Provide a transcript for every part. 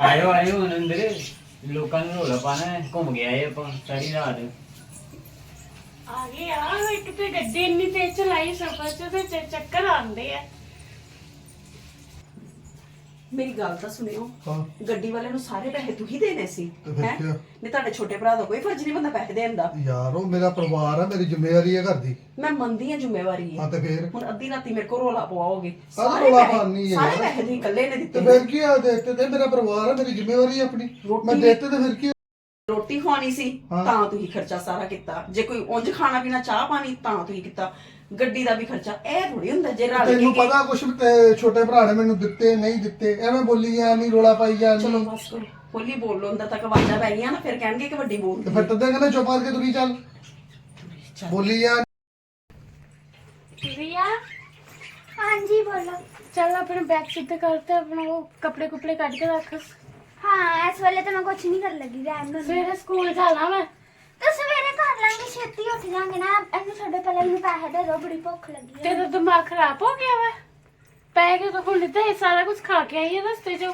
ਆਇਓ ਆਇਓ ਹੁਣ ਅੰਦਰ ਲੋਕਾਂ ਨੂੰ ਰੋਲਾ ਪਾਣਾ ਹੈ। ਘੁੰਮ ਗਿਆ ਇਹ ਆਪਾਂ ਸਾਰੀ ਰਾਤ ਆ ਗਏ ਆ ਇੱਕ ਤੇ ਗੱਡੀ ਇੰਨੀ ਤੇਜ਼ ਚਲਾਈ, ਸਫਰ ਚ ਤੇ ਚ- ਚੱਕਰ ਆਉਂਦੇ ਆ ਮੇਰੀ ਗੱਲ ਤਾਂ ਸੁਣਿਓ। ਹਾਂ। ਗੱਡੀ ਵਾਲੇ ਨੂੰ ਸਾਰੇ ਪੈਸੇ ਤੂੰ ਹੀ ਦੇਣੇ ਸੀ ਤੇ ਫਿਰ ਹੈ? ਕਿਆ? ਨਹੀਂ ਤੁਹਾਡੇ ਛੋਟੇ ਭਰਾ ਦਾ ਕੋਈ ਫਰਜ਼ ਨਹੀਂ ਬੰਦਾ ਪੈਸੇ ਦੇਣ ਦਾ। ਯਾਰ ਉਹ ਮੇਰਾ ਪਰਿਵਾਰ ਆ ਮੇਰੀ ਜ਼ਿੰਮੇਵਾਰੀ ਹੈ ਘਰ ਦੀ। ਮੈਂ ਮੰਨਦੀ ਹਾਂ ਜ਼ਿੰਮੇਵਾਰੀ ਹੈ ਹਾਂ ਤੇ ਫੇਰ? ਹੁਣ ਅੱਧੀ ਰਾਤੀ ਮੇਰੇ ਕੋਲ ਰੋਲਾ ਪਵਾਓਗੇ। ਕਾਹਦਾ ਰੌਲਾ ਪਾਉਣੀ ਹੈ ਸਾਰੇ ਯਾਰ? ਪੈਸੇ ਤੁਸੀਂ ਇਕੱਲੇ ਨੇ ਤੇ ਦਿੱਤੇ। ਫਿਰ ਕੀ ਆ ਦੇਤੇ ਤੇ ਮੇਰਾ ਪਰਿਵਾਰ ਆ ਮੇਰੀ ਜ਼ਿੰਮੇਵਾਰੀ ਹੈ ਆਪਣੀ। ਰੋਟੀ ਮੈਂ ਦੇਤੇ ਤੇ ਫਿਰ ਕੀ ਆ? ਰੋਟੀ ਖਵਾਣੀ ਸੀ ਹਾਂ। ਤਾਂ ਤੁਸੀਂ ਖਰਚਾ ਸਾਰਾ ਕੀਤਾ। ਜੇ ਕੋਈ ਉਂਝ ਖਾਣਾ ਪੀਣਾ ਚਾਹ ਪਾਣੀ ਤਾਂ ਤੁਸੀਂ ਕੀਤਾ। ਗੱਡੀ ਦਾ ਵੀ ਖਰਚਾ ਇਹ ਥੋੜੀ ਹੁੰਦਾ ਜੇ ਰਲ ਤੈਨੂੰ ਕੇ ਪਤਾ ਕੁਛ ਤੇ ਛੋਟੇ ਭਰਾ ਨੇ ਮੈਨੂੰ ਦਿੱਤੇ ਨਹੀਂ ਦਿੱਤੇ ਐਵੇਂ ਬੋਲੀ ਜਾ ਨਹੀਂ ਰੋਲਾ ਪਾਈ ਜਾ ਚਲੋ ਨਹੀਂ। ਬਸ ਕਰੋ ਹੋਲੀ ਬੋਲੋ ਅੰਦਰ ਤੱਕ ਆਵਾਜ਼ਾਂ ਪੈ ਗਈਆਂ ਨਾ ਫਿਰ ਕਹਿਣਗੇ ਕਿ ਵੱਡੀ ਬੋਲ ਤੇ ਫਿਰ ਤੱਦੇ ਕਹਿੰਦੇ ਚੁੱਪ ਕਰਕੇ ਤੁਰੀ ਚੱਲ। ਬੋਲੀ ਜਾ ਰੀਆ ਹਾਂਜੀ ਬੋਲੋ। ਚੱਲ ਆਪਣੇ ਬੈਗ ਸਿੱਧੇ ਕਰ ਤੇ ਆਪਣਾ ਉਹ ਕੱਪੜੇ ਕੁਪੜੇ ਕੱਢ ਕੇ ਰੱਖ। ਹਾਂ ਇਸ ਵੇਲੇ ਤਾਂ ਮੈਂ ਕੁਝ ਨਹੀਂ ਕਰਨ ਲੱਗੀ ਰਹਿਣ ਨੂੰ ਸਵੇਰੇ ਸਕੂਲ ਜਾਣਾ ਮੈਂ। ਤਾਂ ਸਵੇਰੇ ਕਰ ਲਾਂਗੇ ਛੇਤੀ ਉੱਠ ਜਾਾਂਗੇ ਨਾ ਇਹਨੂੰ ਸਾਡੇ ਪਹਿਲੇ ਇਹਨੂੰ ਪੈਸੇ ਦੇ ਦਿਓ ਬੜੀ ਭੁੱਖ ਲੱਗੀ ਹੈ ਤੇਰਾ ਦਿਮਾਗ ਖਰਾਬ ਹੋ ਗਿਆ ਵਾ। ਪੈ ਕੇ ਤਾਂ ਹੁਣ ਤੇ ਸਾਰਾ ਕੁਝ ਖਾ ਕੇ ਆਈ ਹੈ ਰਸਤੇ 'ਚੋਂ।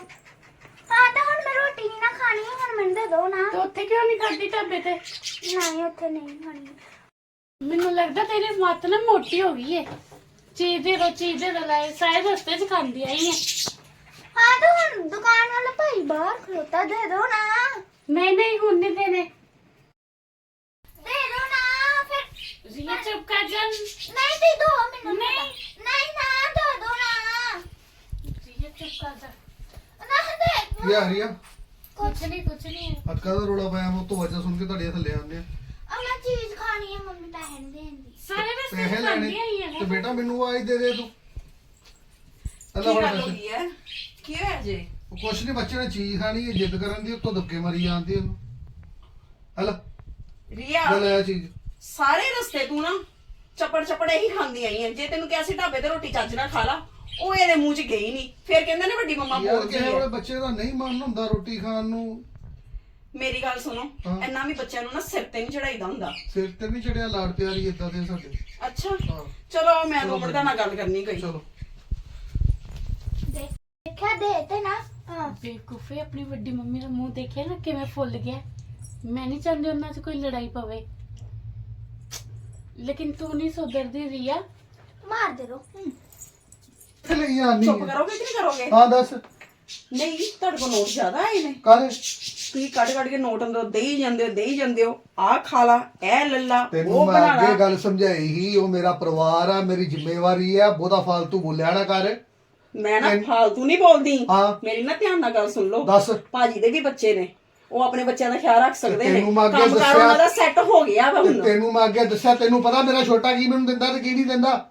ਹਾਂ ਤਾਂ ਹੁਣ ਮੈਂ ਰੋਟੀ ਨਹੀਂ ਨਾ ਖਾਣੀ ਹੁਣ ਮੈਨੂੰ ਦੇ ਦਿਓ ਨਾ। ਤੇ ਉੱਥੇ ਕਿਉਂ ਨਹੀਂ ਖਾਦੀ ਢਾਬੇ ਤੇ? ਨਹੀਂ ਉੱਥੇ ਨਹੀਂ ਖਾਣੀ। ਮੈਨੂੰ ਲੱਗਦਾ ਤੇਰੀ ਮੱਤ ਨਾ ਮੋਟੀ ਹੋ ਗਈ ਏ। ਚੀਜ਼ ਦੇ ਰੋ ਚੀਜ਼ ਦੇ ਲੈ ਸਾਰੇ ਰਸਤੇ 'ਚ ਖਾਂਦੀ ਆਈ ਹੈ ਹਾਂ ਤਾਂ ਹੁਣ ਦੁਕਾਨ ਵਾਲਾ ਭਾਈ ਬਾਹਰ ਖਲੋਤਾ ਦੇ ਦਿਓ ਨਾ। ਨਹੀਂ ਨਹੀਂ ਹੁਣ ਨਹੀਂ ਦੇਣੇ ਦੇ ਦਿਓ ਨਾ ਫਿਰ ਰੀਆ ਚੁੱਪ ਕਰ ਜਾ ਨਹੀਂ ਦੇ ਦਿਓ ਮੈਨੂੰ ਨਹੀਂ। ਨਹੀਂ ਨਾ ਦੇ ਦਿਓ ਨਾ। ਰੀਆ ਚੁੱਪ ਕਰ ਜਾ ਨਾ ਦੇ ਕੀ ਆ ਰਹੀ ਆ। ਕੁਛ ਨਹੀਂ ਕੁਛ ਨਹੀਂ ਅੱਜ ਕਾਹਦਾ ਰੋਲਾ ਪਾਇਆ ਮੈਂ ਤੋਂ ਵਜ੍ਹਾ ਸੁਣ ਕੇ ਤੁਹਾਡੇ ਥੱਲੇ ਆਉਂਦੇ ਆ। ਆ ਮੈਂ ਚੀਜ਼ ਖਾਣੀ ਹੈ ਮੰਮੀ ਪੈਸੇ ਨਹੀਂ ਦੇਂਦੀ ਸਾਰੇ ਰਸਤੇ ਪੈਸੇ 'ਚ ਲੈਣੇ। ਖਾਂਦੀ ਆਈ ਹੈ ਤੇ ਬੇਟਾ ਮੈਨੂੰ ਆਜ ਦੇ ਦੇ ਤੂੰ। ਕੀ ਅੱਲਾ ਗੱਲ ਹੋ ਬੜਾ ਗਈ ਹੈ ਕੀ ਹੋਇਆ ਜੇ? ਕੁਛ ਨਹੀਂ ਬੱਚੇ ਨੇ ਚੀਜ਼ ਖਾਣੀ ਹੈ ਜਿੱਦ ਕਰਨ ਦੀ ਉੱਤੋਂ ਧੱਕੇ ਮਾਰੀ ਜਾਂਦੀ ਉਹਨੂੰ ਹਲਾ ਰੀਆ। ਲੈ ਲੈ ਆਹ ਚੀਜ਼। ਸਾਰੇ ਰਸਤੇ ਤੂੰ ਨਾ ਚੱਪੜ ਚੱਪੜ ਇਹੀ ਖਾਂਦੀ ਆਈ ਹੈ ਜੇ ਤੈਨੂੰ ਕਿਹਾ ਸੀ ਢਾਬੇ ਤੇ ਰੋਟੀ ਚੱਜ ਨਾਲ ਖਾ ਲਾ ਉਹ ਇਹਦੇ ਮੂੰਹ 'ਚ ਗਈ ਨਹੀਂ। ਫਿਰ ਕਹਿੰਦੇ ਨੇ ਵੱਡੀ ਮੰਮਾ ਯਾਰ ਬੋਲਦੀ ਕਿਸੇ ਵੇਲੇ ਬੱਚੇ ਦਾ ਨਹੀਂ ਮਨ ਹੁੰਦਾ ਰੋਟੀ ਖਾਣ ਨੂੰ। ਮੇਰੀ ਗੱਲ ਸੁਣੋ ਹਾਂ। ਇੰਨਾ ਵੀ ਬੱਚਿਆਂ ਨੂੰ ਨਾ ਸਿਰ ਤੇ ਨਹੀਂ ਚੜਾਈਦਾ ਹੁੰਦਾ। ਸਿਰ ਤੇ ਨਹੀਂ ਚੜਿਆ ਲਾੜ ਪਿਆਰੀ ਇਦਾਂ ਦੇ ਸਾਡੇ। ਅੱਛਾ। ਹਾਂ। ਚਲੋ ਮੈਂ ਚਲੋ ਦਾ ਨਾਲ ਗੱਲ ਕਰਨੀ ਕੋਈ। ਚਲੋ। ਦੇਖਿਆ ਦੇ ਤੇ ਨਾ। ਹਾਂ। ਬੇਵਕੂਫੇ ਆਪਣੀ ਵੱਡੀ ਮੰਮੀ ਦਾ ਮੂੰਹ ਦੇਖਿਆ ਨਾ ਕਿਵੇਂ ਫੁੱਲ ਗਿਆ। ਮੈਂ ਨਹੀਂ ਚਾਹੁੰਦੀ ਉਹਨਾਂ 'ਚ ਕੋਈ ਲੜਾਈ ਪਵੇ। ਲੇਕਿਨ ਤੂੰ ਨਹੀਂ ਸੁਧਰਦੀ ਰੀਆ। ਮਾਰ ਦੇ ਦੋ ਕਿੱਥੇ ਲਈ ਆਨੀ ਚੁੱਪ ਕਰੋਗੇ ਕਿ ਨਹੀਂ ਕਰੋਗੇ? ਹਾਂ ਦੱਸ। ਨਹੀਂ ਤੁਹਾਡੇ ਕੋਲ ਨੋਟ ਜ਼ਿਆਦਾ ਆਏ ਨੇ। ਕਾਲੇ ਤੁਸੀਂ ਕੱਢ ਕੱਢ ਕੇ ਨੋਟ ਅੰਦਰ ਦੇਈ ਜਾਂਦੇ ਹੋ ਦੇਈ ਜਾਂਦੇ ਹੋ। ਆਹ ਖਾ ਲਾ ਇਹ ਲੱਲਾ ਤੈਨੂੰ ਉਹ ਮੈਂ ਬਣਾ ਅੱਗੇ ਲਾ। ਗੱਲ ਸਮਝਾਈ ਹੀ ਉਹ ਮੇਰਾ ਪਰਿਵਾਰ ਆ ਮੇਰੀ ਜ਼ਿੰਮੇਵਾਰੀ ਆ ਬਹੁਤਾ ਫਾਲਤੂ ਬੋਲਿਆ ਨਾ ਕਰ। ਮੈਂ ਨਾ ਫਾਲਤੂ ਨਹੀਂ ਬੋਲਦੀ। ਹਾਂ। ਮੇਰੀ ਨਾ ਧਿਆਨ ਨਾਲ ਗੱਲ ਸੁਣ ਲਓ। ਦੱਸ। ਭਾਜੀ ਦੇ ਵੀ ਬੱਚੇ ਨੇ। ਉਹ ਆਪਣੇ ਬੱਚਿਆਂ ਦਾ ਖਿਆਲ ਰੱਖ ਸਕਦੇ ਨੇ। ਤੈਨੂੰ ਮੈਂ ਅੱਗੇ ਕੰਮ ਕਾਰ ਦੱਸਿਆ- ਉਹਨਾਂ ਦਾ ਸੈੱਟ ਹੋ ਗਿਆ ਵਾ ਤੇ ਹੁਣ। ਤੈਨੂੰ ਮੈਂ ਅੱਗੇ ਦੱਸਿਆ ਤੈਨੂੰ ਪਤਾ ਮੇਰਾ ਛੋਟਾ ਕੀ ਮੈਨੂੰ ਦਿੰਦਾ ਤੇ ਕੀ ਨਹੀਂ ਦਿੰਦਾ?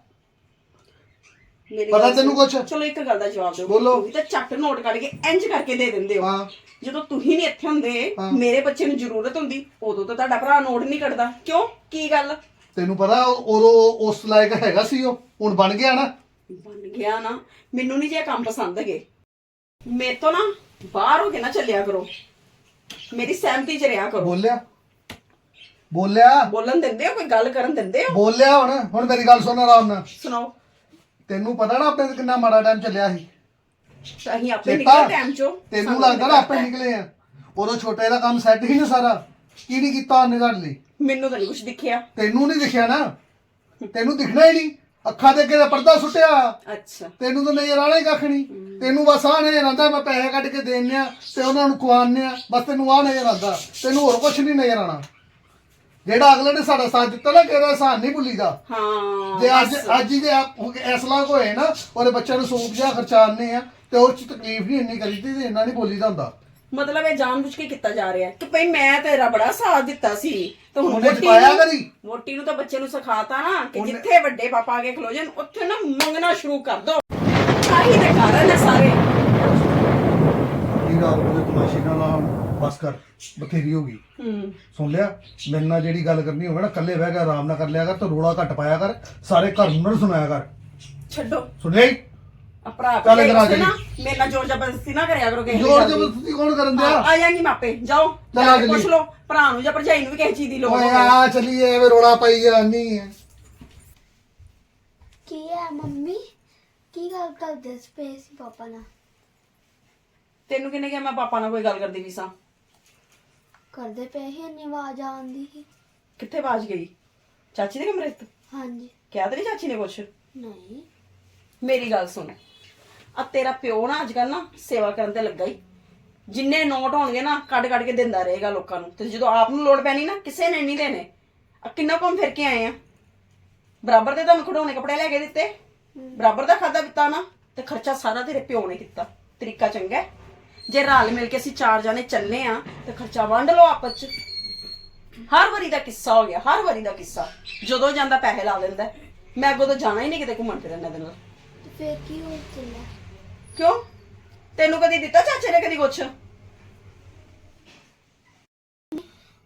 ਮੇਰੀ ਪਤਾ ਗੱਲ ਤੈਨੂੰ ਸੁਣੋ। ਕੁਛ? ਚਲੋ ਇੱਕ ਗੱਲ ਦਾ ਜਵਾਬ ਦਿਓ। ਬੋਲੋ। ਤੁਸੀਂ ਤਾਂ ਚੱਟ ਨੋਟ ਕੱਢ ਕੇ ਇੰਜ ਕਰਕੇ ਦੇ ਦਿੰਦੇ ਹੋ। ਹਾਂ। ਜਦੋਂ ਤੁਸੀਂ ਨਹੀਂ ਇੱਥੇ ਹੁੰਦੇ ਹਾਂ। ਮੇਰੇ ਬੱਚੇ ਨੂੰ ਜ਼ਰੂਰਤ ਹੁੰਦੀ ਉਦੋਂ ਤਾਂ ਤੁਹਾਡਾ ਭਰਾ ਨੋਟ ਨਹੀਂ ਕੱਢਦਾ। ਕਿਉਂ? ਕੀ ਗੱਲ? ਤੈਨੂੰ ਪਤਾ ਉਹ- ਉਦੋਂ ਉਸ ਲਾਇਕ ਹੈਗਾ ਸੀ ਉਹ। ਹੁਣ ਬਣ ਗਿਆ ਨਾ। ਬਣ ਗਿਆ ਨਾ। ਮੈਨੂੰ ਨਹੀਂ ਜੇ ਕੰਮ ਪਸੰਦ ਹੈਗੇ। ਮੇਰੇ ਤੋਂ ਨਾ ਬਾਹਰ ਹੋ ਕੇ ਨਾ ਚੱਲਿਆ ਕਰੋ। ਮੇਰੀ ਸਹਿਮਤੀ ਚ ਰਿਹਾ ਕਰੋ। ਬੋਲਿਆ? ਬੋਲਿਆ? ਬੋਲਣ ਦਿੰਦੇ ਹੋ ਕੋਈ ਗੱਲ ਕਰਨ ਦਿੰਦੇ ਹੋ? ਬੋਲਿਆ ਹੁਣ ਹੁਣ ਮੇਰੀ ਗੱਲ ਸੁਣ ਆਰਾਮ ਨਾਲ। ਸੁਣਾਓ। ਤੈਨੂੰ ਪਤਾ ਨਾ ਆਪਣੇ ਤੇ ਕਿੰਨਾ ਮਾੜਾ ਟਾਈਮ ਚੱਲਿਆ ਸੀ। ਤਾਂ ਅਸੀਂ ਆਪੇ? ਨਿਕਲੇ ਟਾਈਮ ਚੋਂ। ਤੈਨੂੰ ਸਾਨੂੰ ਲੱਗਦਾ ਨਾ ਆਪੇ ਨਿਕਲੇ ਆ। ਉਦੋਂ ਛੋਟੇ ਦਾ ਕੰਮ ਸੈੱਟ ਹੀ ਨਾ ਸਾਰਾ। ਕੀ ਨਹੀਂ ਕੀਤਾ ਉਹਨੇ ਸਾਡੇ ਲਈ? ਮੈਨੂੰ ਤਾਂ ਨਹੀਂ ਕੁਝ ਦਿਖਿਆ। ਤੈਨੂੰ ਨਹੀਂ ਦਿਖਿਆ ਨਾ। ਤੈਨੂੰ ਦਿਖਣਾ ਹੀ ਨਹੀਂ ਅੱਖਾਂ ਦੇ ਅੱਗੇ ਦਾ ਪਰਦਾ ਸੁੱਟਿਆ। ਅੱਛਾ। ਤੈਨੂੰ ਤਾਂ ਨਜ਼ਰ ਆਣਾ ਕੱਖ ਨਹੀਂ ਤੈਨੂੰ ਬਸ ਆਹ ਨਜ਼ਰ ਆਉਂਦਾ ਮੈਂ ਪੈਸੇ ਕੱਢ ਕੇ ਦੇਣੇ ਆ ਤੇ ਉਹਨਾਂ ਨੂੰ ਖਵਾਉਂਦੇ ਆ। ਬਸ ਤੈਨੂੰ ਆਹ ਨਜ਼ਰ ਆਉਂਦਾ। ਤੈਨੂੰ ਹੋਰ ਕੁਝ ਨਹੀਂ ਨਜ਼ਰ ਆਣਾ ਜਿਹੜਾ ਅਗਲੇ ਨੇ ਸਾਡਾ ਸਾਥ ਦਿੱਤਾ ਨਾ ਕਿਹਦਾ ਸਾਥ ਨਹੀਂ ਭੁੱਲੀਦਾ। ਹਾਂ ਜੇ ਅੱਜ ਅੱਜ ਹੀ ਜੇ ਐਸਲਾ ਹੋਏ ਨਾ ਉਹਦੇ ਬੱਚਿਆਂ ਨੂੰ ਸੂਪ ਜਿਹਾ ਖਰਚਾਣੇ ਆ ਤੇ ਉਹ ਚ ਤਕਲੀਫ ਨਹੀਂ ਇੰਨੀ ਕਰੀਦੀ ਤੇ ਇੰਨਾ ਨਹੀਂ ਬੋਲੀਦਾ ਹੁੰਦਾ। ਮਤਲਬ ਇਹ ਜਾਣਬੁੱਝ ਕੇ ਕੀਤਾ ਜਾ ਰਿਹਾ ਕਿ ਭਈ ਮੈਂ ਤੇਰਾ ਬੜਾ ਸਾਥ ਦਿੱਤਾ ਸੀ। ਤੇ ਹੁਣ ਉਹਨੇ ਵੋਟੀ ਛਪਾਇਆ ਨੂੰ- ਕਰੀ। ਵੋਟੀ ਨੂੰ ਤਾਂ ਬੱਚੇ ਨੂੰ ਸਿਖਾਤਾ ਨਾ ਕਿ ਉਹਨੇ- ਜਿੱਥੇ ਵੱਡੇ ਪਾਪਾ ਆ ਕੇ ਖਲੋ ਜਾਣ ਉੱਥੇ ਨਾ ਮੰਗਣਾ ਸ਼ੁਰੂ ਕਰ ਦੋ। ਆਹੀ ਦੇ ਕਾਰਨ ਹੈ ਸਾਰੇ। ਇਹ ਰਾਤ ਨੂੰ ਤਮਾਸ਼ੇ ਨਾਲ ਆਉਣ ਬਸ ਕਰ ਬਥੇਰੀ ਹੋ ਗਈ। ਹੂੰ। ਸੁਣ ਲਿਆ ਮੇਰੇ ਨਾਲ ਜਿਹੜੀ ਗੱਲ ਕਰਨੀ ਹੋਵੇ ਨਾ ਇਕੱਲੇ ਬਹਿ ਕੇ ਆਰਾਮ ਨਾਲ ਕਰ ਲਿਆ ਕਰ ਤੇ ਰੋਲਾ ਘੱਟ ਪਾਇਆ ਕਰ ਸਾਰੇ ਘਰ ਨੂੰ ਨਾ ਸੁਣਾਇਆ ਕਰ। ਛੱਡੋ। ਸੁਣਿਆ ਹੀ? ਆ ਭਰਾ ਚੱਲ ਇੱਧਰ ਆ ਵਾਸਤੇ ਜੀ। ਨਾ ਮੇਰੇ ਨਾਲ ਜ਼ੋਰ ਜ਼ਬਰਦਸਤੀ ਨਾ ਕਰਿਆ ਕਰੋ ਕਿਸੇ ਜੋਰ ਗੱਲ ਦੀ। ਜਬਰਦਸਤੀ ਕੌਣ ਕਰਨ ਹਾਂ, ਦਿਆ ਆ ਜਾਏਗੀ ਮਾਪੇ ਜਾਓ ਚੱਲ ਜਾ ਆ ਕੇ ਜल्दी। ਪੁੱਛ ਲਓ ਭਰਾ ਨੂੰ ਜਾਂ ਭਰਜਾਈ ਨੂੰ ਵੀ ਕਿਸੇ ਚੀਜ਼ ਦੀ ਲੋੜ ਓਏ ਹੋਵੇ। ਆ ਚਲੀਏ ਐਵੇਂ ਰੋਲਾ ਪਾਈ ਜਾਨੀ ਹੈ ਕੀ ਹੈ ਮੰਮੀ? ਕੀ ਗੱਲ ਕਰਦੇ ਸਪੇਸ ਪਾਪਾ ਨਾਲ? ਤੈਨੂੰ ਕਿਹਨੇ ਕਿਹਾ ਮੈਂ ਪਾਪਾ ਨਾਲ ਕੋਈ ਗੱਲ ਕਰਦੀ ਵੀ ਸਾਂ? ਕਰਦੇ ਪਏ ਸੀ ਇੰਨੀ ਆਵਾਜ਼ ਆਉਂਦੀ ਸੀ ਕਿੱਥੇ ਆਵਾਜ਼ ਗਈ? ਚਾਚੀ ਦੇ ਕਮਰੇ 'ਚ? ਹਾਂਜੀ। ਕਿਹਾ ਤੇਰੀ ਚਾਚੀ ਨੇ ਕੁਛ? ਨਹੀਂ। ਮੇਰੀ ਗੱਲ ਸੁਣ। ਆ ਤੇਰਾ ਪਿਓ ਨਾ ਅੱਜ ਕੱਲ ਨਾ ਸੇਵਾ ਕਰਨ ਤੇ ਲੱਗਾ ਹੀ ਜਿੰਨੇ ਨੋਟ ਹੋਣਗੇ ਨਾ ਕੱਢ ਕੱਢ ਕੇ ਦਿੰਦਾ ਰਹੇਗਾ ਲੋਕਾਂ ਨੂੰ। ਤੇ ਜਦੋਂ ਆਪ ਨੂੰ ਲੋੜ ਪੈਣੀ ਨਾ, ਕਿਸੇ ਨੇ ਨਹੀਂ ਦੇਣੇ। ਆ ਕਿੰਨਾ ਘੁੰਮ ਫਿਰ ਕੇ ਆਏ ਆ? ਬਰਾਬਰ ਦੇ ਤੁਹਾਨੂੰ ਖਿਡੌਣੇ ਕੱਪੜੇ ਲੈ ਕੇ ਦਿੱਤੇ। ਬਰਾਬਰ ਦਾ ਖਾਦਾ ਪੀਤਾ ਨਾ, ਤੇ ਖਰਚਾ ਸਾਰਾ ਤੇਰੇ ਪਿਓ ਨੇ ਕੀਤਾ। ਤਰੀਕਾ ਚੰਗਾ ਜੇ ਰਲ ਮਿਲ ਕੇ ਅਸੀਂ ਚਾਰ ਜਾਣੇ ਚੱਲੇ ਆ, ਤੇ ਖਰਚਾ ਵੰਡ ਲਓ ਆਪਸ ਚ। ਹਰ ਵਾਰੀ ਦਾ ਕਿੱਸਾ ਹੋ ਗਿਆ, ਹਰ ਵਾਰੀ ਦਾ ਕਿੱਸਾ। ਜਦੋਂ ਜਾਂਦਾ ਪੈਸੇ ਲਾ ਲੈਂਦਾ ਮੈਂ ਅੱਗੋਂ ਤਾਂ ਜਾਣਾ ਹੀ ਨਹੀਂ ਕਿਤੇ ਘੁੰਮਣ ਫਿਰਨ ਇਹਦੇ ਨਾਲ ਤੇ ਫਿਰ ਕੀ ਹੋ ਚੱਲਿਆ? ਕਿਉਂ? ਤੈਨੂੰ ਕਦੀ ਦਿੱਤਾ ਚਾਚੇ ਨੇ ਕਦੀ ਕੁਛ?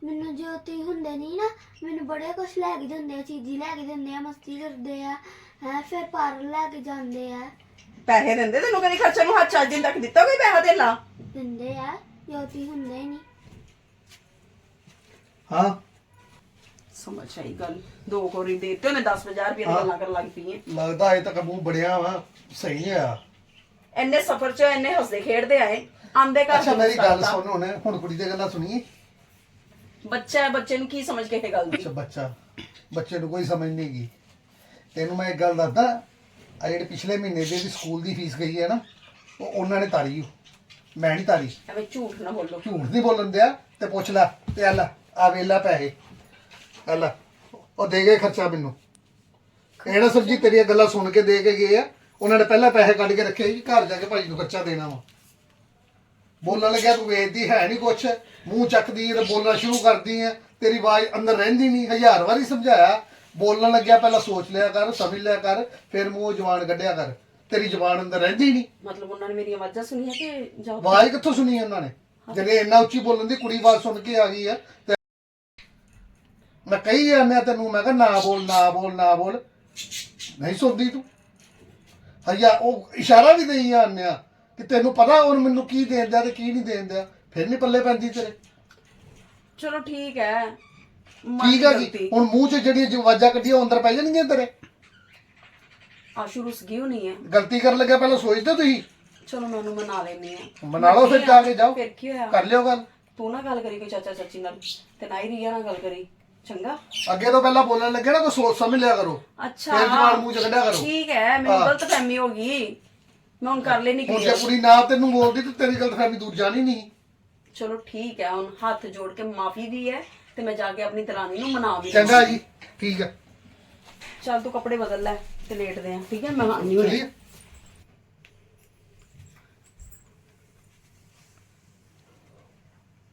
ਮੈਨੂੰ ਜੋ ਤੁਸੀਂ ਹੁੰਦੇ ਨਹੀਂ ਨਾ ਮੈਨੂੰ ਬੜੇ ਕੁਛ ਲੈ ਕੇ ਦਿੰਦੇ ਆ ਚੀਜ਼ੀ ਲੈ ਕੇ ਦਿੰਦੇ ਆ ਮਸਤੀ ਕਰਦੇ ਆ ਹੈ ਫਿਰ ਪਾਰਲਰ ਲੈ ਕੇ ਜਾਂਦੇ ਆ। ਪੈਸੇ ਦਿੰਦੇ ਤੈਨੂੰ ਕਦੀ ਖਰਚਾ ਨੂੰ ਹੱਥ ਚੱਜ ਦਿਨ ਤੱਕ ਦਿੱਤਾ ਕੋਈ ਪੈਸਾ ਦੇ ਲਾ ਦਿੰਦੇ ਆ ਜੋ ਤੁਸੀਂ ਹੁੰਦੇ ਹੀ ਨਹੀਂ ਹਾਂ। ਸਮਝ ਆਈ ਗੱਲ। ਦੋ ਕੋਰੀ ਦੇਤੇ ਉਹਨੇ 10000 ਰੁਪਏ ਦੀ ਗੱਲਾਂ ਕਰਨ ਲੱਗ ਪਈ ਹੈ ਲੱਗਦਾ ਅਜੇ ਤੱਕ ਮੂੰਹ ਬੜਿਆ ਵਾ ਸਹੀ ਆ। ਇੰਨੇ ਸਫਰ ਚ ਇੰਨੇ ਹੱਸਦੇ ਖੇਡਦੇ ਆਏ ਆਂਦੇ ਘਰ ਅੱਛਾ ਮੇਰੀ ਗੱਲ। ਸੁਣ ਹੁਣ ਹੁਣ ਕੁੜੀ ਦੀ ਗੱਲਾਂ ਸੁਣੀਏ। ਬੱਚਾ ਹੈ ਬੱਚੇ ਨੂੰ ਕੀ ਸਮਝ ਕੇ ਇਹ ਗੱਲ ਦੀ? ਅੱਛਾ ਬੱਚਾ। ਬੱਚੇ ਨੂੰ ਕੋਈ ਸਮਝ ਨਹੀਂ ਗਈ ਤੈਨੂੰ ਮੈਂ ਇੱਕ ਗੱਲ ਦੱਸਦਾ ਆ ਜਿਹੜੇ ਪਿਛਲੇ ਮਹੀਨੇ ਦੀ ਇਹਦੀ ਸਕੂਲ ਦੀ ਫੀਸ ਗਈ ਹੈ ਨਾ ਉਹ ਉਹਨਾਂ ਨੇ ਤਾਰੀ ਓ। ਮੈਂ ਨਹੀਂ ਤਾਰੀ। ਐਵੇਂ ਝੂਠ ਨਾ ਬੋਲੋ। ਝੂਠ ਨਹੀਂ ਬੋਲਣ ਦਿਆ ਤੇ ਪੁੱਛ ਲੈ ਤੇ ਆ ਲੈ ਆ ਵੇਲਾ ਪੈਸੇ। ਆ ਲੈ ਉਹ ਦੇ ਗਏ ਖਰਚਾ ਮੈਨੂੰ। ਇਹਨਾਂ ਸਰ ਜੀ ਤੇਰੀਆਂ ਗੱਲਾਂ ਸੁਣ ਕੇ ਦੇ ਕੇ ਗਏ ਆ ਉਹਨਾਂ ਨੇ ਪਹਿਲਾਂ ਪੈਸੇ ਕੱਢ ਕੇ ਰੱਖੇ ਸੀ ਘਰ ਜਾ ਕੇ ਭਾਜੀ ਨੂੰ ਖਰਚਾ ਦੇਣਾ ਵਾ। ਬੋਲਣ ਲੱਗਿਆ ਤੂੰ ਵੇਚਦੀ ਹੈ ਨਹੀਂ ਕੁਛ। ਮੂੰਹ ਚੱਕਦੀ ਤੇ ਬੋਲਣਾ ਸ਼ੁਰੂ ਕਰਦੀ ਹੈ। ਤੇਰੀ ਆਵਾਜ਼ ਅੰਦਰ ਰਹਿੰਦੀ ਨਹੀਂ ਹਜ਼ਾਰ ਵਾਰੀ ਸਮਝਾਇਆ। ਬੋਲਣ ਲੱਗਿਆ ਪਹਿਲਾਂ ਸੋਚ ਲਿਆ ਕਰ ਸਮਝ ਲਿਆ ਕਰ ਫਿਰ ਮੂੰਹ ਜਵਾਨ ਕੱਢਿਆ ਕਰ। ਤੇਰੀ ਜਵਾਨ ਅੰਦਰ ਰਹਿੰਦੀ ਨਹੀਂ ਮਤਲਬ ਉਹਨਾਂ ਨੇ ਮੇਰੀ ਆਵਾਜ਼ਾਂ ਸੁਣੀਆਂ ਕਿ ਜਾਂ ਆਵਾਜ਼ ਕਿੱਥੋਂ ਸੁਣੀ ਉਹਨਾਂ ਨੇ? ਜਿਹੜੇ ਇੰਨਾ ਉੱਚੀ ਬੋਲਣ ਦੀ ਕੁੜੀ ਆਵਾਜ਼ ਸੁਣ ਕੇ ਆ ਗਈ ਆ ਤੇ ਮੈਂ ਕਹੀ ਆ ਮੈਂ ਤੈਨੂੰ ਮੈਂ ਕਿਹਾ ਨਾ ਬੋਲ ਨਾ ਬੋਲ ਨਾ ਬੋਲ। ਨਹੀਂ ਸੁਣਦੀ ਤੂੰ। ਹਈਆ ਉਹ ਇਸ਼ਾਰਾ ਵੀ ਦੇਈ ਆਨਿਆ ਕਿ ਤੈਨੂੰ ਪਤਾ ਹੁਣ ਮੈਨੂੰ ਕੀ ਦੇਣ ਦਿਆ ਤੇ ਕੀ ਨਹੀਂ ਦੇਣ ਦਿਆ ਫਿਰ ਨਹੀਂ ਪੱਲੇ ਪੈਂਦੀ ਤੇਰੇ। ਚਲੋ ਠੀਕ ਹੈ। ਮੰਨ ਠੀਕ ਆ ਜੀ ਗਲਤੀ। ਹੁਣ ਮੂੰਹ 'ਚ ਜਿਹੜੀਆਂ ਜੋ ਆਵਾਜ਼ਾਂ ਕੱਢੀਆਂ ਉਹ ਅੰਦਰ ਪੈ ਜਾਣਗੀਆਂ ਤੇਰੇ। ਆਸ਼ੂ ਰੁਸ ਗਈ ਹੋਣੀ ਹੈ ਗਲਤੀ ਕਰਨ ਲੱਗਿਆ ਪਹਿਲਾਂ ਸੋਚਦੇ ਤੁਸੀਂ। ਚਲੋ ਮੈਂ ਉਹਨੂੰ ਮਨਾ ਲੈਣੀ ਆ। ਮਨਾ ਲਓ ਫਿਰ ਜਾ ਕੇ ਜਾਓ। ਫਿਰ ਕੀ ਹੋਇਆ? ਕਰ ਲਿਓ ਗੱਲ। ਤੂੰ ਨਾ ਗੱਲ ਕਰੀ ਕੋਈ ਚਾਚਾ ਚਾਚੀ ਨਾਲ ਤੇ ਨਾ ਹੀ ਰੀਆ ਨਾਲ ਗੱਲ ਕਰੀ। ਚੰਗਾ। ਅੱਗੇ ਤੋਂ ਪਹਿਲਾਂ ਬੋਲਣ ਲੱਗੇ ਨਾ ਤਾਂ ਸੋਚ ਸਮਝ ਲਿਆ ਕਰੋ। ਅੱਛਾ ਫਿਰ ਜਵਾਨ ਮੂੰਹ 'ਚ ਕੱਢਿਆ ਕਰੋ। ਠੀਕ ਹੈ ਮੈਨੂੰ ਹਾਂ। ਗਲਤ ਫਹਿਮੀ ਹੋ ਗਈ। ਮੈਂ ਹੁਣ ਕਰ ਲੈਣੀ ਹੁਣ ਕੀ ਜੇ ਕੁੜੀ ਨਾ ਤੈਨੂੰ ਬੋਲਦੀ ਤੇ ਤੇਰੀ ਗਲਤਫਹਿਮੀ ਦੂਰ ਜਾਣੀ ਨਹੀਂ। ਚਲੋ ਠੀਕ ਹੈ ਹੁਣ ਹੱਥ ਜੋੜ ਕੇ ਮਾਫੀ ਵੀ ਹੈ ਤੇ ਮੈਂ ਜਾ ਕੇ ਆਪਣੀ ਦਰਾਨੀ ਨੂੰ ਮਨਾ ਵੀ ਚੰਗਾ ਜੀ ਠੀਕ ਹੈ। ਚੱਲ ਤੂੰ ਕੱਪੜੇ ਬਦਲ ਲੈ ਤੇ ਲੇਟਦੇ ਆ ਠੀਕ ਹੈ? ਮੈਂ ਆਉਂਦੀ ਹਾਂ। ਚਲਿਏ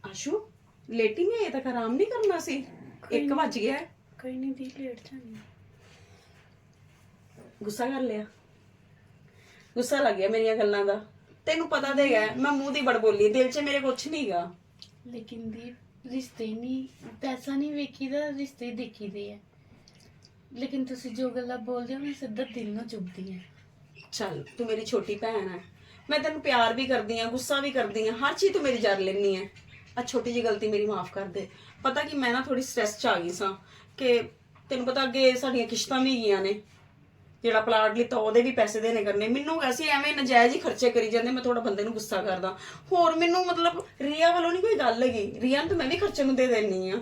ਆਸ਼ੂ ਲੇਟੀ ਨਹੀਂ ਇਹ ਤੱਕ ਆਰਾਮ ਨਹੀਂ ਕਰਨਾ ਸੀ? 1 ਵੱਜ ਗਿਆ। ਹੈ। ਕੋਈ ਨਹੀਂ ਦੀ ਲੇਟ ਜਾਣੀ ਗੁੱਸਾ ਕਰ ਲਿਆ। ਗੁੱਸਾ ਲੱਗ ਗਿਆ ਮੇਰੀਆਂ ਗੱਲਾਂ ਦਾ। ਤੈਨੂੰ ਪਤਾ ਤੇ ਹੈ ਮੈਂ ਮੂੰਹ ਦੀ ਬੜ ਬੋਲੀ ਦਿਲ 'ਚ ਮੇਰੇ ਕੁਛ ਨਹੀਂਗਾ ਲੇਕਿਨ ਦੀ ਰਿਸ਼ਤੇ ਨਹੀਂ ਪੈਸਾ ਨਹੀਂ ਵੇਖੀਦਾ ਰਿਸ਼ਤੇ ਦੇਖੀਦੇ ਆ। ਲੇਕਿਨ ਤੁਸੀਂ ਜੋ ਗੱਲਾਂ ਬੋਲਦੇ ਹੋ ਮੈਂ ਸਿੱਧਾ ਦਿਲ ਨੂੰ ਚੁੱਭਦੀ ਹੈ। ਚੱਲ ਤੂੰ ਮੇਰੀ ਛੋਟੀ ਭੈਣ ਹੈ ਮੈਂ ਤੈਨੂੰ ਪਿਆਰ ਵੀ ਕਰਦੀ ਆ ਗੁੱਸਾ ਵੀ ਕਰਦੀ ਆ ਹਰ ਚੀਜ਼ ਤੂੰ ਮੇਰੀ ਜਰ ਲੈਣੀ ਹੈ। ਆ ਛੋਟੀ ਜਿਹੀ ਗਲਤੀ ਮੇਰੀ ਮਾਫ ਕਰ ਦੇ। ਪਤਾ ਕਿ ਮੈਂ ਨਾ ਥੋੜੀ ਸਟ੍ਰੈਸ ਚ ਆ ਗਈ ਸਾਂ ਕਿ ਤੈਨੂੰ ਪਤਾ ਅੱਗੇ ਸਾਡੀਆਂ ਕਿਸ਼ਤਾਂ ਵੀ ਗਈਆਂ ਨੇ। ਜਿਹੜਾ ਪਲਾਟ ਲਿੱਤਾ, ਉਹਦੇ ਵੀ ਪੈਸੇ ਦੇਣੇ ਕਰਨੇ। ਮੈਨੂੰ ਵੈਸੇ ਐਵੇਂ ਨਜਾਇਜ਼ ਹੀ ਖਰਚੇ ਕਰੀ ਜਾਂਦੇ, ਮੈਂ ਥੋੜਾ ਬੰਦੇ ਨੂੰ ਗੁੱਸਾ ਕਰਦਾ। ਹੋਰ ਮੈਨੂੰ ਮਤਲਬ ਰੀਆ ਵੱਲੋਂ ਨਹੀਂ ਕੋਈ ਗੱਲ ਹੈਗੀ। ਰੀਆ ਨੂੰ ਤਾਂ ਮੈਂ ਵੀ ਖਰਚੇ ਨੂੰ ਦੇ ਦੇਣੀ ਆ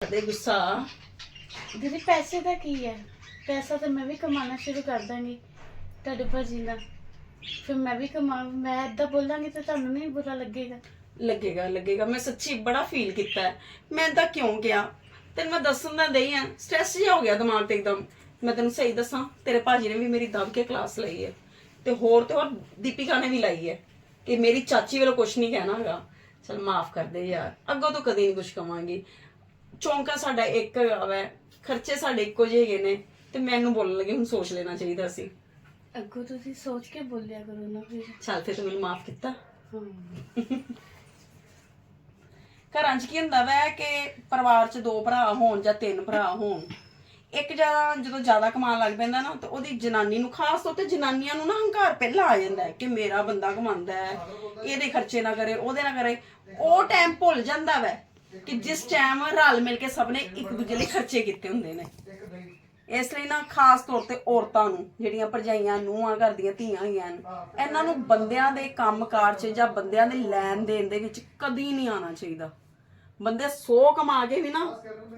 ਕਰਦੇ ਗੁੱਸਾ। ਦੀਦੀ, ਪੈਸੇ ਦਾ ਕੀ ਹੈ? ਪੈਸਾ ਤਾਂ ਮੈਂ ਵੀ ਕਮਾਉਣਾ ਸ਼ੁਰੂ ਕਰ ਦਾਂਗੀ, ਤੁਹਾਡੇ ਭਾਜੀ ਨਾਲ ਫਿਰ ਮੈਂ ਵੀ ਕਮਾ, ਮੈਂ ਏਦਾਂ ਬੋਲਾਂਗੀ ਤਾਂ ਤੁਹਾਨੂੰ ਨਹੀਂ ਬੁਰਾ ਲੱਗੇਗਾ। ਲੱਗੇਗਾ ਲੱਗੇਗਾ। ਮੈਂ ਸੱਚੀ ਬੜਾ ਫੀਲ ਕੀਤਾ। ਹੈ ਮੈਂ ਤਾਂ ਕਿਉਂ ਗਿਆ? ਤੈਨੂੰ ਮੈਂ ਦੱਸਣ ਦਾ ਦਈ ਆ ਸਟ੍ਰੈਸ ਜਿਹਾ ਹੋ ਗਿਆ ਦਿਮਾਗ ਤੇ ਇੱਕਦਮ। ਮੈਂ ਤੈਨੂੰ ਸਹੀ ਦੱਸਾਂ ਤੇਰੇ ਭਾਜੀ ਨੇ ਵੀ ਮੇਰੀ ਦਬ ਕੇ ਕਲਾਸ ਲਈ ਹੈ। ਤੇ ਹੋਰ ਤੇ ਹੋਰ ਦੀਪਿਕਾ ਨੇ ਵੀ ਲਾਈ ਹੈ। ਕਿ ਮੇਰੀ ਚਾਚੀ ਵੱਲੋਂ ਕੁਝ ਨਹੀਂ ਕਹਿਣਾ ਹੈਗਾ। ਚਲ ਮਾਫ ਕਰ ਦੇ ਯਾਰ। ਅੱਗੋਂ ਤੋਂ ਕਦੀ ਨਹੀਂ ਕੁਝ ਕਵਾਂਗੀ। ਚੌਂਕਾ ਸਾਡਾ ਇੱਕ ਹੈਗਾ ਵੈ। ਖਰਚੇ ਸਾਡੇ ਇੱਕੋ ਜਿਹੇ ਹੈਗੇ ਨੇ। ਤੇ ਮੈਨੂੰ ਬੋਲਣ ਲੱਗੇ ਹੁਣ ਸੋਚ ਲੈਣਾ ਚਾਹੀਦਾ ਸੀ। ਅੱਗੋਂ ਤੁਸੀਂ ਸੋਚ ਕੇ ਬੋਲਿਆ ਕਰੋ ਨਾ ਫਿਰ। ਚੱਲ ਫਿਰ ਤੂੰ ਮੈਨੂੰ ਮਾਫ ਕੀਤਾ। ਹਾਂ। ਘਰਾਂ 'ਚ ਕੀ ਹੁੰਦਾ ਵੈ ਕਿ ਪਰਿਵਾਰ 'ਚ ਦੋ ਭਰਾ ਹੋਣ ਜਾਂ ਤਿੰਨ ਭਰਾ ਹੋਣ, ਇੱਕ ਜਾਂ ਜਦੋਂ ਜ਼ਿਆਦਾ ਕਮਾਉਣ ਲੱਗ ਪੈਂਦਾ ਨਾ, ਤਾਂ ਉਹਦੀ ਜਨਾਨੀ ਨੂੰ ਖਾਸ ਤੌਰ ਤੇ ਜਨਾਨੀਆਂ ਨੂੰ ਨਾ ਹੰਕਾਰ ਪਹਿਲਾਂ ਆ ਜਾਂਦਾ ਹੈ ਕਿ ਮੇਰਾ ਬੰਦਾ ਕਮਾਉਂਦਾ ਹੈ, ਇਹਦੇ ਖਰਚੇ ਨਾ ਕਰੇ, ਉਹਦੇ ਨਾ ਕਰੇ। ਉਹ ਟਾਈਮ ਭੁੱਲ ਜਾਂਦਾ ਵੈ ਕਿ ਜਿਸ ਟਾਈਮ ਰਲ ਮਿਲ ਕੇ ਸਭ ਨੇ ਇੱਕ ਦੂਜੇ ਲਈ ਖਰਚੇ ਕੀਤੇ ਹੁੰਦੇ ਨੇ। ਇਸ ਲਈ ਨਾ ਖਾਸ ਤੌਰ ਤੇ ਔਰਤਾਂ ਨੂੰ, ਜਿਹੜੀਆਂ ਭਰਜਾਈਆਂ ਨੂੰਹਾਂ ਘਰ ਦੀਆਂ ਧੀਆਂ ਹੋਈਆਂ ਹਨ, ਇਹਨਾਂ ਨੂੰ ਬੰਦਿਆਂ ਦੇ ਕੰਮਕਾਰ 'ਚ ਜਾਂ ਬੰਦਿਆਂ ਦੇ ਲੈਣ ਦੇਣ ਦੇ ਵਿੱਚ ਕਦੀ ਨਹੀਂ ਆਉਣਾ ਚਾਹੀਦਾ। ਬੰਦੇ 100 ਕਮਾ ਕੇ ਵੀ ਨਾ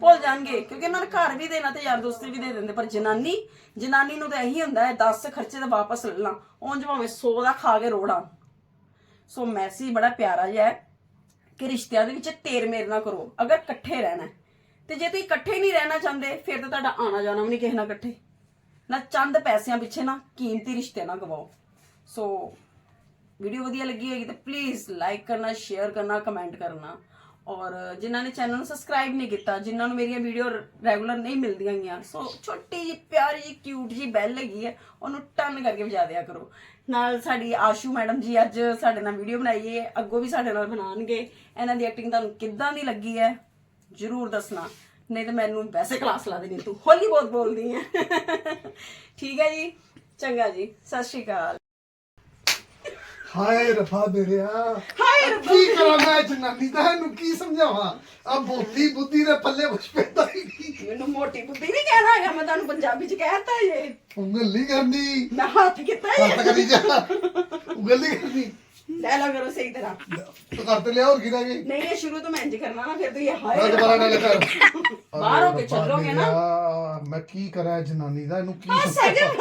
ਭੁੱਲ ਜਾਣਗੇ, ਕਿਉਂਕਿ ਇਹਨਾਂ ਨੇ ਘਰ ਵੀ ਦੇਣਾ ਤੇ ਯਾਰ ਦੋਸਤੀ ਵੀ ਦੇ ਦਿੰਦੇ, ਪਰ ਜਨਾਨੀ ਜਨਾਨੀ ਨੂੰ ਤਾਂ ਇਹੀ ਹੁੰਦਾ ਹੈ 10 ਖਰਚੇ ਤਾਂ ਵਾਪਸ ਲੈ ਲਾਂ, ਉਂਝ ਭਾਵੇਂ 100 ਦਾ ਖਾ ਕੇ ਰੋੜਾਂ ਸੋ ਮੈਸੇਜ ਬੜਾ ਪਿਆਰਾ ਜਿਹਾ ਹੈ ਕਿ ਰਿਸ਼ਤਿਆਂ ਦੇ ਵਿੱਚ ਤੇਰ ਮੇਰ ਨਾ ਕਰੋ, ਅਗਰ ਇਕੱਠੇ ਰਹਿਣਾ ਤੇ ਜੇ ਤੁਸੀਂ ਇਕੱਠੇ ਨਹੀਂ ਰਹਿਣਾ ਚਾਹੁੰਦੇ, ਫਿਰ ਤਾਂ ਤੁਹਾਡਾ ਆਣਾ ਜਾਣਾ ਵੀ ਨਹੀਂ ਕਿਸੇ ਨਾਲ ਇਕੱਠੇ। ਨਾ ਚੰਦ ਪੈਸਿਆਂ ਪਿੱਛੇ ਨਾ ਕੀਮਤੀ ਰਿਸ਼ਤੇ ਨਾ ਗਵਾਓ। ਸੋ ਵੀਡੀਓ ਵਧੀਆ ਲੱਗੀ ਹੋਏਗੀ ਤਾਂ ਪਲੀਜ਼ ਲਾਈਕ ਕਰਨਾ ਸ਼ੇਅਰ ਕਰਨਾ ਕਮੈਂਟ ਕਰਨਾ। ਔਰ ਜਿਨ੍ਹਾਂ ਨੇ ਚੈਨਲ ਨੂੰ ਸਬਸਕ੍ਰਾਈਬ ਨਹੀਂ ਕੀਤਾ, ਜਿਨ੍ਹਾਂ ਨੂੰ ਮੇਰੀਆਂ ਵੀਡੀਓ ਰੈਗੂਲਰ ਨਹੀਂ ਮਿਲਦੀਆਂ ਗਈਆਂ, ਸੋ ਛੋਟੀ ਜਿਹੀ, ਪਿਆਰੀ ਜਿਹੀ ਕਿਊਟ ਜਿਹੀ ਬੈਲ ਹੈਗੀ ਹੈ, ਉਹਨੂੰ ਟਨ ਕਰਕੇ ਵਜਾ ਦਿਆ ਕਰੋ। ਨਾਲ ਸਾਡੀ ਆਸ਼ੂ ਮੈਡਮ ਜੀ ਅੱਜ ਸਾਡੇ ਨਾਲ ਵੀਡੀਓ ਬਣਾਈ ਹੈ, ਅੱਗੋਂ ਵੀ ਸਾਡੇ ਨਾਲ ਬਣਾਉਣਗੇ। ਇਹਨਾਂ ਦੀ ਐਕਟਿੰਗ ਤੁਹਾਨੂੰ ਕਿੱਦਾਂ ਦੀ ਲੱਗੀ ਹੈ, ਜਰੂਰ ਦੱਸਣਾ। ਨਹੀਂ ਤਾਂ ਮੈਨੂੰ ਵੈਸੇ ਕਲਾਸ ਲਾ ਦੇਣੀ ਤੂੰ ਹੋਲੀ ਬਹੁਤ ਬੋਲਦੀ ਹੈ। ਠੀਕ ਹੈ ਜੀ, ਚੰਗਾ ਜੀ, ਸਤਿ ਸ਼੍ਰੀ ਅਕਾਲ। ਹਾਏ ਰਫਾ ਮੇਰਿਆ ਹਾਏ ਆ ਕੀ ਕਰਾਂ ਮੈਂ ਜਨਾਨੀ ਦਾ? ਇਹਨੂੰ ਕੀ ਸਮਝਾਵਾਂ? ਆ ਬੋਤੀ ਬੁੱਧੀ ਦੇ ਪੱਲੇ ਕੁਛ ਪੈਂਦਾ ਹੀ ਨਹੀਂ। ਮੈਨੂੰ ਮੋਟੀ ਬੁੱਧੀ ਨਹੀਂ ਕਹਿਣਾ ਹੈਗਾ ਮੈਂ ਤੁਹਾਨੂੰ ਪੰਜਾਬੀ ਚ ਕਹਿਤਾ ਜੇ। ਉਂਗਲ ਨਹੀਂ ਕਰਨੀ। ਮੈਂ ਹੱਥ ਕੀਤਾ ਹੱਥ ਕਰੀ ਜਾ। ਉਂਗਲ ਨਹੀਂ ਕਰਨੀ। ਲੈ ਲਾ ਕਰੋ ਸਹੀ ਤਰ੍ਹਾਂ। ਤੂੰ ਕਰ ਤੇ ਲਿਆ ਹੋਰ ਕੀ ਰਹਿ ਗਈ? ਨਹੀਂ ਇਹ ਸ਼ੁਰੂ ਤੋਂ ਮੈਂ ਇੰਜ ਕਰਨਾ ਨਾ ਫਿਰ ਤੁਸੀਂ ਆ ਹਾਏ ਦੁਬਾਰਾ ਨਾਲ ਕਰ। ਬਾਹਰ ਹੋ ਕੇ ਚੱਲੋਗੇ ਨਾ। ਮੈਂ ਕੀ ਕਰਾਂ ਜਨਾਨੀ ਦਾ? ਇਹਨੂੰ ਕੀ ਸੈਕਿੰਡ